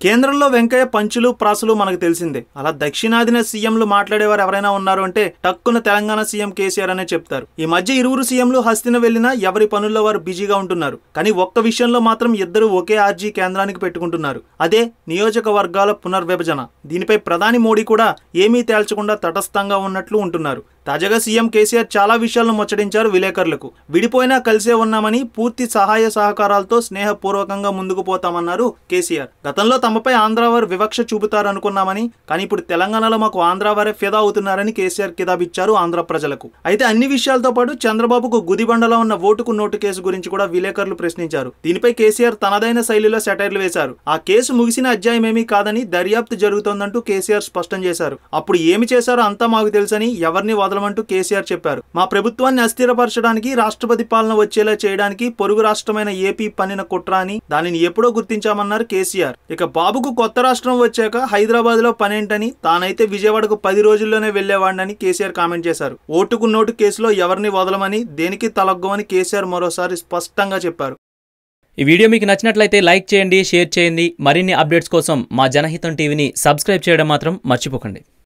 కేంద్రంలో వెంకయ్య పంచులు ప్రాసులు మనకు తెలిసిందే. అలా దక్షిణాదిన సీఎంలు మాట్లాడేవారు ఎవరైనా ఉన్నారు అంటే టక్కున తెలంగాణ సీఎం కేసీఆర్ అనే చెప్తారు. ఈ మధ్య ఇరువురు సీఎంలు హస్తిన వెళ్ళినా ఎవరి పనుల్లో వారు బిజీగా ఉంటున్నారు. కానీ ఒక్క విషయంలో మాత్రం ఇద్దరు ఒకే ఆర్జీ కేంద్రానికి పెట్టుకుంటున్నారు. అదే నియోజకవర్గాల పునర్విభజన. దీనిపై ప్రధాని మోడీ కూడా ఏమీ తేల్చకుండా తటస్థంగా ఉన్నట్లు ఉంటున్నారు. తాజాగా సీఎం కేసీఆర్ చాలా విషయాలను ముచ్చటించారు విలేకరులకు. విడిపోయినా కలిసే ఉన్నామని పూర్తి సహాయ సహకారాలతో స్నేహపూర్వకంగా ముందుకు పోతామన్నారు కేసీఆర్. గతంలో తమపై ఆంధ్రావారు వివక్ష చూపుతారనుకున్నామని కానీ ఇప్పుడు తెలంగాణలో మాకు ఆంధ్రావారే ఫిదా అవుతున్నారని కేసీఆర్ కితాబిచ్చారు ఆంధ్ర ప్రజలకు. అయితే అన్ని విషయాలతో పాటు చంద్రబాబుకు గుదిబండలో ఉన్న ఓటుకు నోటు కేసు గురించి కూడా విలేకరులు ప్రశ్నించారు. దీనిపై కేసీఆర్ తనదైన శైలిలో సెటైర్లు వేశారు. ఆ కేసు ముగిసిన అధ్యాయం ఏమీ కాదని దర్యాప్తు జరుగుతోందంటూ కేసీఆర్ స్పష్టం చేశారు. అప్పుడు ఏమి చేశారో అంతా మాకు తెలుసని ఎవరిని వదలమంటూ కేసీఆర్ చెప్పారు. మా ప్రభుత్వాన్ని అస్థిరపరచడానికి రాష్ట్రపతి పాలన వచ్చేలా చేయడానికి పొరుగు రాష్ట్రమైన ఏపీ పన్నిన కుట్ర అని దానిని ఎప్పుడో గుర్తించామన్నారు కేసీఆర్. ఇక బాబుకు కొత్త రాష్ట్రం వచ్చాక హైదరాబాద్లో పనేంటని తానైతే విజయవాడకు పది రోజుల్లోనే వెళ్ళేవాడిని కేసీఆర్ కామెంట్ చేశారు. ఓటుకు నోటు కేసులో ఎవరిని వదలమని దేనికి తలగ్గమని కేసీఆర్ మరోసారి స్పష్టంగా చెప్పారు. ఈ వీడియో మీకు నచ్చినట్లయితే లైక్ చేయండి షేర్ చేయండి. మరిన్ని అప్డేట్స్ కోసం మా జనహితం టీవీని సబ్స్క్రైబ్ చేయడం మాత్రం మర్చిపోకండి.